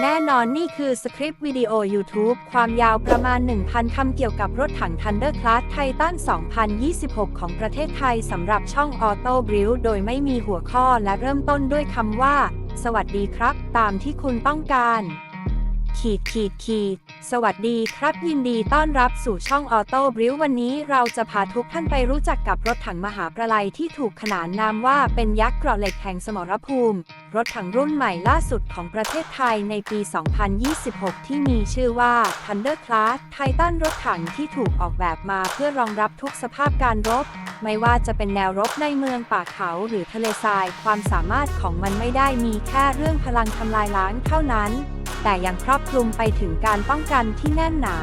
แน่นอนนี่คือสคริปต์วิดีโอ YouTube ความยาวประมาณ 1,000 คำเกี่ยวกับรถถัง Thunder Class Titan 2026 ของประเทศไทยสำหรับช่อง Auto b r i l โดยไม่มีหัวข้อและเริ่มต้นด้วยคำว่า สวัสดีครับ ตามที่คุณต้องการ ขีดขีดขีดสวัสดีครับยินดีต้อนรับสู่ช่องออโต้บริววันนี้เราจะพาทุกท่านไปรู้จักกับรถถังมหาประไลที่ถูกขนานนามว่าเป็นยักษ์เกราะเหล็กแห่งสมรภูมิ รถถังรุ่นใหม่ล่าสุดของประเทศไทยในปี 2026 ที่มีชื่อว่า Thunder Class ไททันรถถังที่ถูกออกแบบมาเพื่อรองรับทุกสภาพการรบ ไม่ว่าจะเป็นแนวรบในเมืองป่าเขาหรือทะเลทราย ความสามารถของมันไม่ได้มีแค่เรื่องพลังทำลายล้างเท่านั้น แต่ยังครอบคลุมไปถึงการป้องกันที่แน่นหนา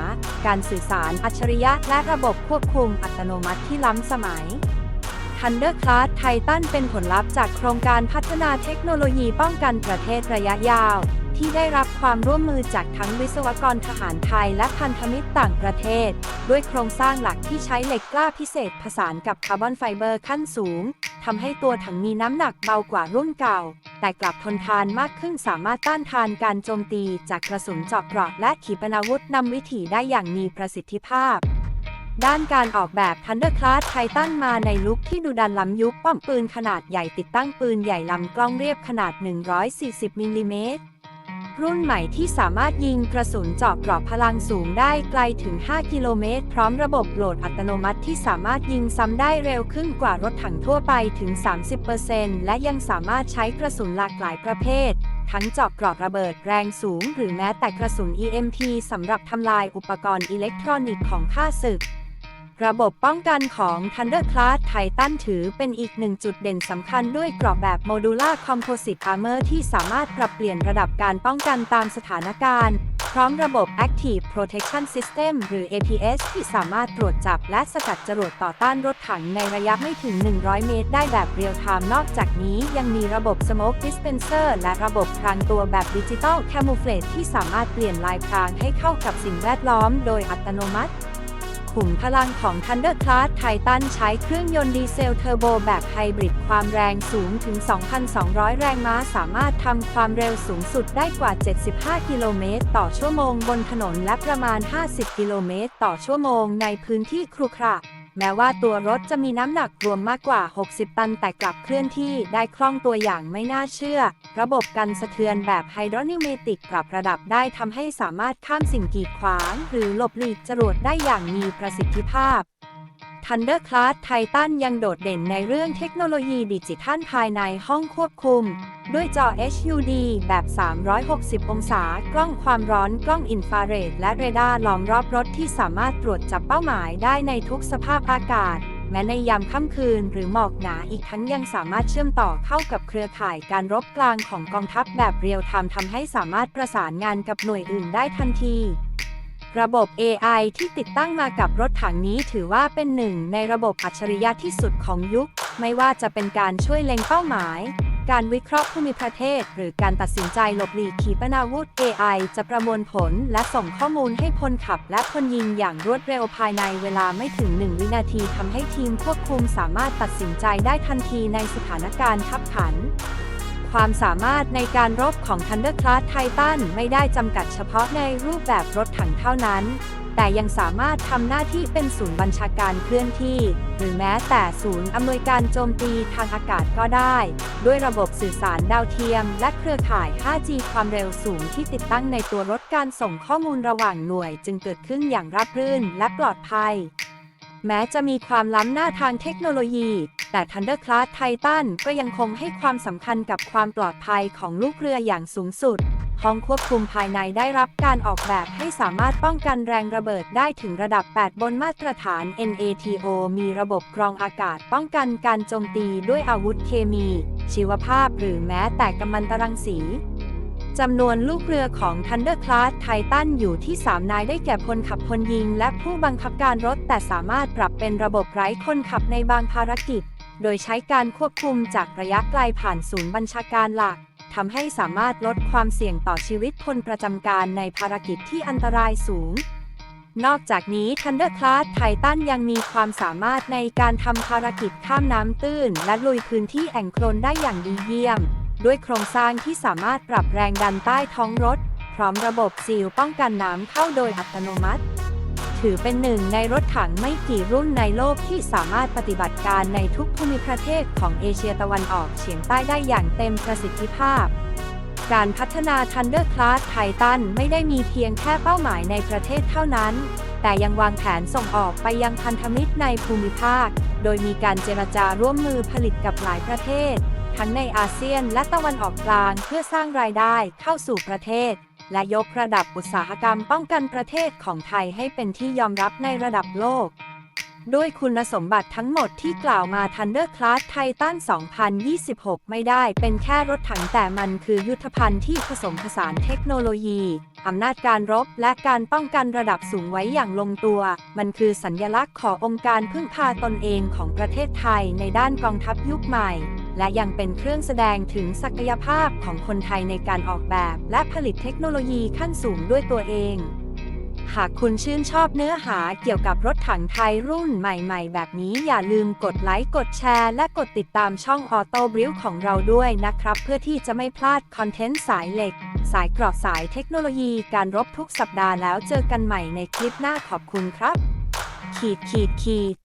การสื่อสารอัจฉริยะและระบบควบคุมอัตโนมัติที่ล้ำสมัย Thunder Class Titan เป็นผลลัพธ์จากโครงการพัฒนาเทคโนโลยีป้องกันประเทศระยะยาว ที่ได้รับความร่วมมือจากทั้งวิศวกรทหารไทยและพันธมิตรต่างประเทศ ด้วยโครงสร้างหลักที่ใช้เหล็กกล้าพิเศษผสานกับคาร์บอนไฟเบอร์ขั้นสูงทำให้ตัวถังมีน้ำหนักเบากว่ารุ่นเก่า แต่กลับทนทานมากขึ้นสามารถต้านทานการโจมตีจากกระสุนเจาะเกราะและขีปนาวุธนำวิถีได้อย่างมีประสิทธิภาพด้านการออกแบบ Thunder Class Titan มาในลุคที่ดูดันล้ำยุคป้อมปืนขนาดใหญ่ติดตั้งปืนใหญ่ลำกล้องเรียบขนาด 140มิลลิเมตร รุ่นใหม่ที่สามารถยิงกระสุนเจาะเกราะพลังสูงได้ไกลถึง 5 กิโลเมตร พร้อมระบบโหลดอัตโนมัติที่สามารถยิงซ้ำได้เร็วขึ้นกว่ารถถังทั่วไปถึง 30%และยังสามารถใช้กระสุนหลากหลายประเภท ทั้งเจาะเกราะระเบิดแรงสูง หรือแม้แต่กระสุน EMP สำหรับทำลายอุปกรณ์อิเล็กทรอนิกส์ของข้าศึก ระบบป้องกันของ Thunder Class Titan ถือเป็นอีกหนึ่งจุดเด่นสำคัญด้วยกรอบแบบ Modular Composite Armor ที่สามารถปรับเปลี่ยนระดับการป้องกันตามสถานการณ์ พร้อมระบบ Active Protection System หรือ APS ที่สามารถตรวจจับและสกัดจรวดต่อต้านรถถังในระยะไม่ถึง 100 เมตรได้แบบเรียลไทม์นอกจากนี้ยังมีระบบ Smoke Dispenser และระบบพรางตัวแบบดิจิตอล Camouflage ที่สามารถเปลี่ยนลายพรางให้เข้ากับสิ่งแวดล้อม โดยอัตโนมัติ ลุ่มพลังของ Thunder Class Titan ใช้เครื่องยนต์ดีเซลเทอร์โบแบบไฮบริดความแรงสูงถึง 2,200 แรงม้าสามารถทำความเร็วสูงสุดได้กว่า 75 กิโลเมตรต่อชั่วโมงบนถนนและประมาณ 50 กิโลเมตรต่อชั่วโมงในพื้นที่ครุขระ แม้ว่าตัวรถจะมีน้ำหนักรวมมากกว่า 60 ตันแต่กลับเคลื่อนที่ได้คล่องตัวอย่างไม่น่าเชื่อ ระบบกันสะเทือนแบบไฮดรอนิวเมติกปรับระดับได้ทำให้สามารถข้ามสิ่งกีดขวาง หรือหลบหลีกจรวดได้อย่างมีประสิทธิภาพ Thunder Class Titan ยังโดดเด่นในเรื่องเทคโนโลยีดิจิทัลภายในห้องควบคุม ด้วยจอ HUD แบบ 360 องศา กล้องความร้อนกล้องอินฟราเรด และเรดาร์ล้อมรอบรถที่สามารถตรวจจับเป้าหมายได้ในทุกสภาพอากาศ แม้ในยามค่ำคืนหรือหมอกหนาอีกทั้งยังสามารถเชื่อมต่อเข้ากับเครือข่ายการรบกลางของกองทัพแบบเรียลไทม์ทำให้สามารถประสานงานกับหน่วยอื่นได้ทันที ระบบ AI ที่ติดตั้งมากับรถถังนี้ถือว่าเป็นหนึ่งในระบบอัจฉริยะที่สุดของยุค ไม่ว่าจะเป็นการช่วยเล็งเป้าหมาย การวิเคราะห์ภูมิประเทศ หรือการตัดสินใจหลบหลีกขีปนาวุธ AI จะประมวลผลและส่งข้อมูลให้พลขับและพลยิงอย่างรวดเร็วภายในเวลาไม่ถึง 1 วินาทีทำให้ทีมควบคุมสามารถตัดสินใจได้ทันทีในสถานการณ์ขับขัน ความสามารถในการรบของ Thunder Class Titan ไม่ได้จำกัดเฉพาะในรูปแบบรถถังเท่านั้น แต่ยังสามารถทำหน้าที่เป็นศูนย์บัญชาการเคลื่อนที่ หรือแม้แต่ศูนย์อำนวยการโจมตีทางอากาศก็ได้ ด้วยระบบสื่อสารดาวเทียม และเครือข่าย 5G ความเร็วสูงที่ติดตั้งในตัวรถการส่งข้อมูลระหว่างหน่วย จึงเกิดขึ้นอย่างราบรื่นและปลอดภัย แม้จะมีความล้ำหน้าทางเทคโนโลยี แต่ Thunder Class Titan ก็ยังคงให้ความสำคัญกับความปลอดภัยของลูกเรืออย่างสูงสุด ห้องควบคุมภายในได้รับการออกแบบให้สามารถป้องกันแรงระเบิดได้ถึงระดับ 8 บนมาตรฐาน NATO มีระบบกรองอากาศป้องกันการโจมตีด้วยอาวุธเคมี ชีวภาพหรือแม้แต่กัมมันตรังสี จำนวนลูกเรือของ Thunder Class Titan อยู่ที่ 3 นายได้แก่พลขับพลยิง และผู้บังคับการรถ แต่สามารถปรับเป็นระบบไร้คนขับในบางภารกิจ โดยใช้การควบคุมจากระยะไกลผ่านศูนย์บัญชาการหลักทำให้สามารถลดความเสี่ยงต่อชีวิตพลประจำการในภารกิจที่อันตรายสูง นอกจากนี้ Thunder Class Titan ยังมีความสามารถในการทำภารกิจข้ามน้ำตื้น และลุยพื้นที่แอ่งโคลนได้อย่างดีเยี่ยม ด้วยโครงสร้างที่สามารถปรับแรงดันใต้ท้องรถ พร้อมระบบซีลป้องกันน้ำเข้าโดยอัตโนมัติ ถือเป็นหนึ่งในรถถังไม่กี่รุ่นในโลกที่สามารถปฏิบัติการในทุกภูมิประเทศของเอเชียตะวันออกเฉียงใต้ได้อย่างเต็มประสิทธิภาพ การพัฒนา Thunder Class Titan ไม่ได้มีเพียงแค่เป้าหมายในประเทศเท่านั้นแต่ยังวางแผนส่งออกไปยังพันธมิตรในภูมิภาค โดยมีการเจรจาร่วมมือผลิตกับหลายประเทศ ทั้งในอาเซียนและตะวันออกกลางเพื่อสร้างรายได้เข้าสู่ประเทศ และยกระดับอุตสาหกรรมป้องกันประเทศของไทยให้เป็นที่ยอมรับในระดับโลก ด้วยคุณสมบัติทั้งหมดที่กล่าวมา Thunder Class Titan 2026 ไม่ได้เป็นแค่รถถังแต่มันคือยุทธภัณฑ์ที่ผสมผสานเทคโนโลยี อำนาจการรบและการป้องกันระดับสูงไว้อย่างลงตัว มันคือสัญญลักษณ์ขององค์การพึ่งพาตนเองของประเทศไทยในด้านกองทัพยุคใหม่ และยังเป็นเครื่องแสดงถึงศักยภาพของคนไทยในการออกแบบ และผลิตเทคโนโลยีขั้นสูงด้วยตัวเอง หากคุณชื่นชอบเนื้อหาเกี่ยวกับรถถังไทยรุ่นใหม่ๆ แบบนี้อย่าลืมกดไลค์ กดแชร์ และกดติดตามช่อง Auto b r i l ของเราด้วยนะครับ เพื่อที่จะไม่พลาดคอนเทนต์สายเหล็ก สายกรอบสายเทคโนโลยีการรบทุกสัปดาห์แล้วเจอกันใหม่ในคลิปหน้าขอบคุณครับ ขีดขีดขีด